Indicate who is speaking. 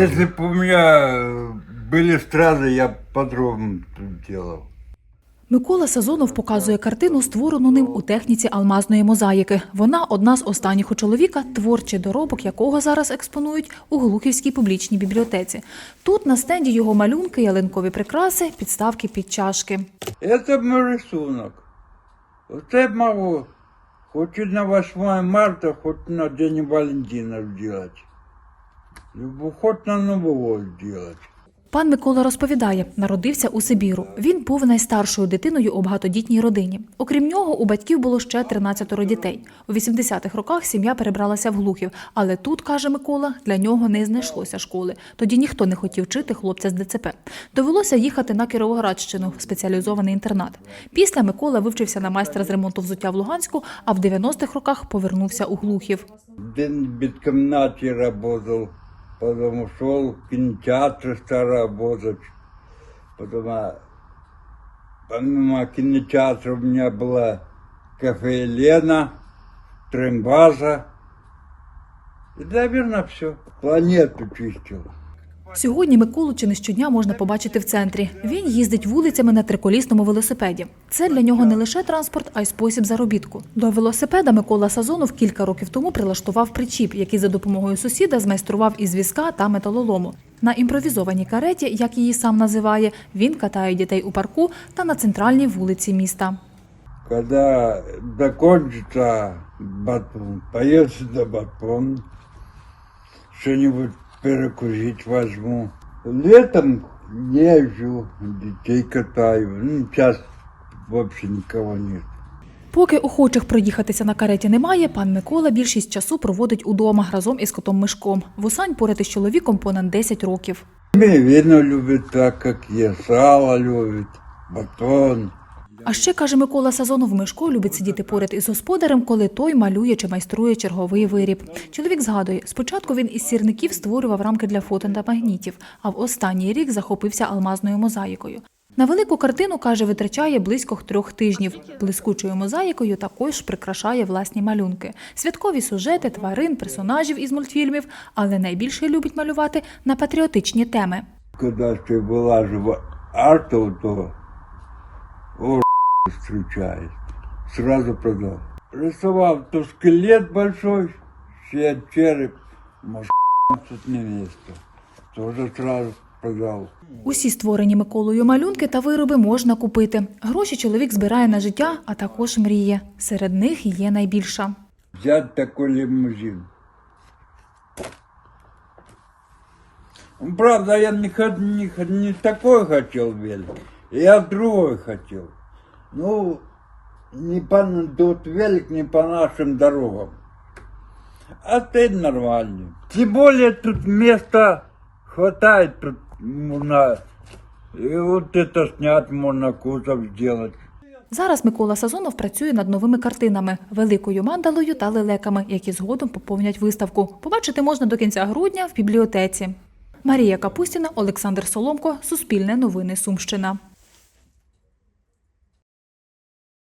Speaker 1: Если бы у меня э, были стразы, я б по-другому делал.
Speaker 2: Микола Сазонов показує картину, створену ним у техніці алмазної мозаїки. Вона одна з останніх у чоловіка, творчий доробок якого зараз експонують у Глухівській публічній бібліотеці. Тут на стенді його малюнки, ялинкові прикраси, підставки під чашки.
Speaker 1: Это мой рисунок. Вот я могу хоть и на 8 марта, хоть на День Валентина сделать. Хоть на Новый год.
Speaker 2: Пан Микола розповідає, народився у Сибіру. Він був найстаршою дитиною у багатодітній родині. Окрім нього, у батьків було ще 13 дітей. У 80-х роках сім'я перебралася в Глухів, але тут, каже Микола, для нього не знайшлося школи. Тоді ніхто не хотів вчити хлопця з ДЦП. Довелося їхати на Кіровоградщину, в спеціалізований інтернат. Після Микола вивчився на майстра з ремонту взуття в Луганську, а в 90-х роках повернувся у Глухів.
Speaker 1: В бедкомнате работал, потом ушел в кинотеатр стал работать. Потом, помимо кинотеатра у меня была кафе Елена, Трембаза. И, наверное, все. Планету чистил.
Speaker 2: Сьогодні Миколу чи не щодня можна побачити в центрі. Він їздить вулицями на триколісному велосипеді. Це для нього не лише транспорт, а й спосіб заробітку. До велосипеда Микола Сазонов кілька років тому прилаштував причіп, який за допомогою сусіда змайстрував із візка та металолому. На імпровізованій кареті, як її сам називає, він катає дітей у парку та на центральній вулиці міста.
Speaker 1: Когда закончится батон, на батон, что-нибудь перекусить возьму. Летом езжу, детей катаю. Ну, сейчас вообще никого нет.
Speaker 2: Поки охочих проїхатися на кареті немає, пан Микола більшість часу проводить удома разом із котом Мишком. Вусань поряд із чоловіком понад 10 років.
Speaker 1: Вино любит так, как я, сало любит, батон.
Speaker 2: А ще каже Микола Сазонов, Мишко любить сидіти поряд із господарем, коли той малює чи майструє черговий виріб. Чоловік згадує, спочатку він із сірників створював рамки для фото та магнітів, а в останній рік захопився алмазною мозаїкою. На велику картину, каже, витрачає близько трьох тижнів. Блискучою мозаїкою також прикрашає власні малюнки. Святкові сюжети, тварин, персонажів із мультфільмів, але найбільше любить малювати на патріотичні теми.
Speaker 1: Когда ты вылажу в арту, то встречает. Сразу продал. Рисовал то скелет большой, все череп, может, тут не место. Тоже сразу продал.
Speaker 2: Усі створені Миколою малюнки та вироби можна купити. Гроші чоловік збирає на життя, а також мріє. Серед них є найбільша.
Speaker 1: Взять такой лимузин. Ну, Правда, я не, не, не такой хотел велик, я другой хотел. Ну, не по, тут велик не по нашим дорогам. А ты нормальный. Тем более тут места хватает, тут можно, и вот это снять, можно кузов сделать.
Speaker 2: Зараз Микола Сазонов працює над новими картинами, великою мандалою та лелеками, які згодом поповнять виставку. Побачити можна до кінця грудня в бібліотеці. Марія Капустіна, Олександр Соломко, Суспільне новини Сумщина.